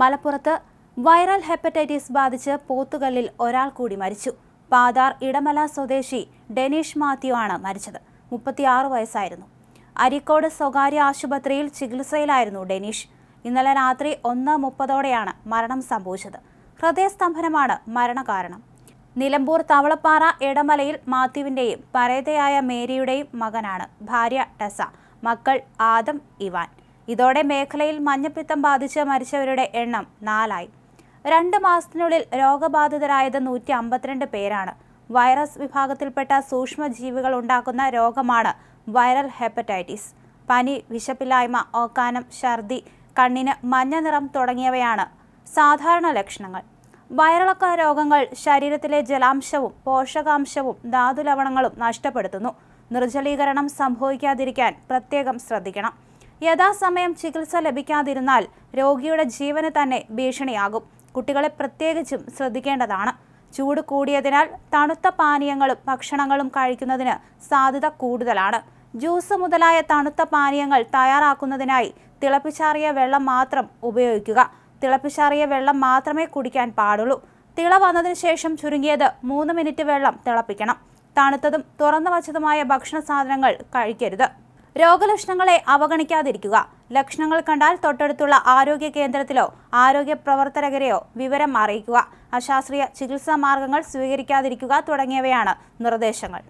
മലപ്പുറത്ത് viral hepatitis ബാധിച്ച് പോത്തുകല്ലിൽ ഒരാൾ കൂടി മരിച്ചു. പാതാർ ഇടമല സ്വദേശി ഡെനീഷ് മാത്യു ആണ് മരിച്ചത്. മുപ്പത്തിയാറ് വയസ്സായിരുന്നു. അരിക്കോട് സ്വകാര്യ ആശുപത്രിയിൽ ചികിത്സയിലായിരുന്നു ഡെനീഷ്. ഇന്നലെ രാത്രി ഒന്ന് മുപ്പതോടെയാണ് മരണം സംഭവിച്ചത്. ഹൃദയസ്തംഭനമാണ് മരണകാരണം. നിലമ്പൂർ തവളപ്പാറ ഇടമലയിൽ മാത്യുവിന്റെയും പരേതയായ മേരിയുടെയും മകനാണ് ഭാര്യ ടെസ. മക്കൾ ആദം ഇവാൻ. ഇതോടെ മേഖലയിൽ മഞ്ഞപ്പിത്തം ബാധിച്ച് മരിച്ചവരുടെ എണ്ണം നാലായി. രണ്ട് മാസത്തിനുള്ളിൽ രോഗബാധിതരായത് നൂറ്റി അമ്പത്തിരണ്ട് പേരാണ്. വൈറസ് വിഭാഗത്തിൽപ്പെട്ട സൂക്ഷ്മജീവികൾ ഉണ്ടാക്കുന്ന രോഗമാണ് വൈറൽ ഹെപ്പറ്റൈറ്റിസ്. പനി വിശപ്പില്ലായ്മ ഓക്കാനം ഛർദി കണ്ണിന് മഞ്ഞ നിറം തുടങ്ങിയവയാണ് സാധാരണ ലക്ഷണങ്ങൾ. വയറിളക്ക രോഗങ്ങൾ ശരീരത്തിലെ ജലാംശവും പോഷകാംശവും ധാതുലവണങ്ങളും നഷ്ടപ്പെടുത്തുന്നു. നിർജലീകരണം സംഭവിക്കാതിരിക്കാൻ പ്രത്യേകം ശ്രദ്ധിക്കണം. യഥാസമയം ചികിത്സ ലഭിക്കാതിരുന്നാൽ രോഗിയുടെ ജീവന് തന്നെ ഭീഷണിയാകും. കുട്ടികളെ പ്രത്യേകിച്ചും ശ്രദ്ധിക്കേണ്ടതാണ്. ചൂട് കൂടിയതിനാൽ തണുത്ത പാനീയങ്ങളും ഭക്ഷണങ്ങളും കഴിക്കുന്നതിന് സാധ്യത കൂടുതലാണ്. ജ്യൂസ് മുതലായ തണുത്ത പാനീയങ്ങൾ തയ്യാറാക്കുന്നതിനായി തിളപ്പിച്ചാറിയ വെള്ളം മാത്രം ഉപയോഗിക്കുക. തിളപ്പിച്ചാറിയ വെള്ളം മാത്രമേ കുടിക്കാൻ പാടുള്ളൂ. തിള വന്നതിന് ശേഷം ചുരുങ്ങിയത് മൂന്ന് മിനിറ്റ് വെള്ളം തിളപ്പിക്കണം. തണുത്തതും തുറന്നു വച്ചതുമായ ഭക്ഷണ സാധനങ്ങൾ കഴിക്കരുത്. രോഗലക്ഷണങ്ങളെ അവഗണിക്കാതിരിക്കുക. ലക്ഷണങ്ങൾ കണ്ടാൽ തൊട്ടടുത്തുള്ള ആരോഗ്യ കേന്ദ്രത്തിലോ ആരോഗ്യ പ്രവർത്തകരെയോ വിവരം അറിയിക്കുക. അശാസ്ത്രീയ ചികിത്സാ മാർഗങ്ങൾ സ്വീകരിക്കാതിരിക്കുക തുടങ്ങിയവയാണ് നിർദ്ദേശങ്ങൾ.